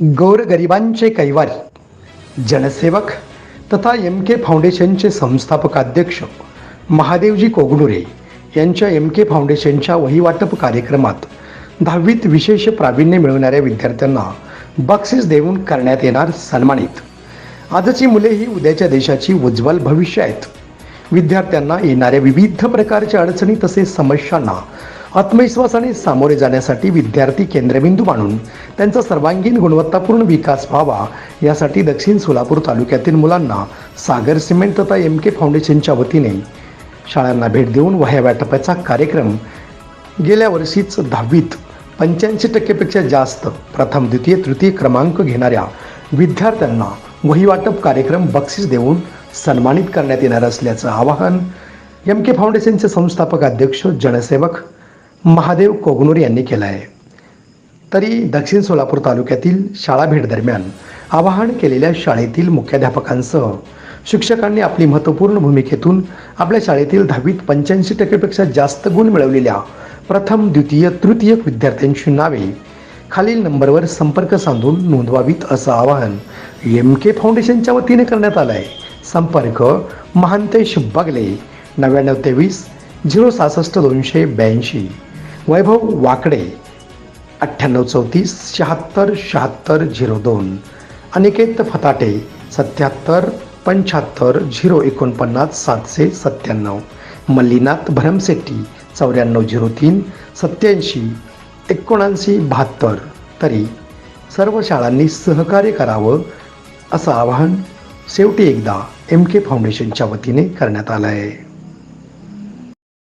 गोरगरिबांचे कैवारी जनसेवक तथा एम के फाउंडेशनचे संस्थापक अध्यक्ष महादेवजी कोगडुरे यांच्या एम के फाउंडेशनच्या वहीवाटप कार्यक्रमात दहावीत विशेष प्रावीण्य मिळवणाऱ्या विद्यार्थ्यांना बक्षीस देऊन करण्यात येणार सन्मानित. आजची मुले ही उद्याच्या देशाची उज्ज्वल भविष्य आहेत. विद्यार्थ्यांना येणाऱ्या विविध प्रकारच्या अडचणी तसेच समस्यांना आत्मविश्वासाने सामोरे जाण्यासाठी विद्यार्थी केंद्रबिंदू मानून त्यांचा सर्वांगीण गुणवत्तापूर्ण विकास व्हावा यासाठी दक्षिण सोलापूर तालुक्यातील मुलांना सागर सिमेंट तथा एम के फाउंडेशनच्या वतीने शाळांना भेट देऊन वह्या वाटपाचा कार्यक्रम गेल्या वर्षीच दहावीत पंच्याऐंशी टक्केपेक्षा जास्त प्रथम द्वितीय तृतीय क्रमांक घेणाऱ्या विद्यार्थ्यांना वहीवाटप कार्यक्रम बक्षीस देऊन सन्मानित करण्यात येणार असल्याचं आवाहन एम के फाउंडेशनचे संस्थापक अध्यक्ष जनसेवक महादेव कोगनूर यांनी केलं आहे. तरी दक्षिण सोलापूर तालुक्यातील शाळा भेट दरम्यान आवाहन केलेल्या शाळेतील मुख्याध्यापकांसह शिक्षकांनी आपली महत्त्वपूर्ण भूमिकेतून आपल्या शाळेतील दहावीत पंच्याऐंशी टक्केपेक्षा जास्त गुण मिळवलेल्या प्रथम द्वितीय तृतीय विद्यार्थ्यांची नावे खालील नंबरवर संपर्क साधून नोंदवावीत असं आवाहन एम के फाउंडेशनच्या वतीने करण्यात आलं आहे संपर्क महांतेश बगले नव्याण्णव तेवीस झिरो सहासष्ट दोनशे ब्याऐंशी. वैभव वाकडे अठ्ठ्याण्णव चौतीस शहात्तर शहात्तर झिरो दोन. अनिकेत फताटे सत्याहत्तर पंच्याहत्तर झिरो एकोणपन्नास सातशे सत्त्याण्णव. मल्लीनाथ भरमसेट्टी चौऱ्याण्णव झिरो तीन सत्याऐंशी एकोणऐंशी बहात्तर. तरी सर्व शाळांनी सहकार्य करावं असं आवाहन शेवटी एकदा एम के फाउंडेशनच्या वतीने करण्यात आलं आहे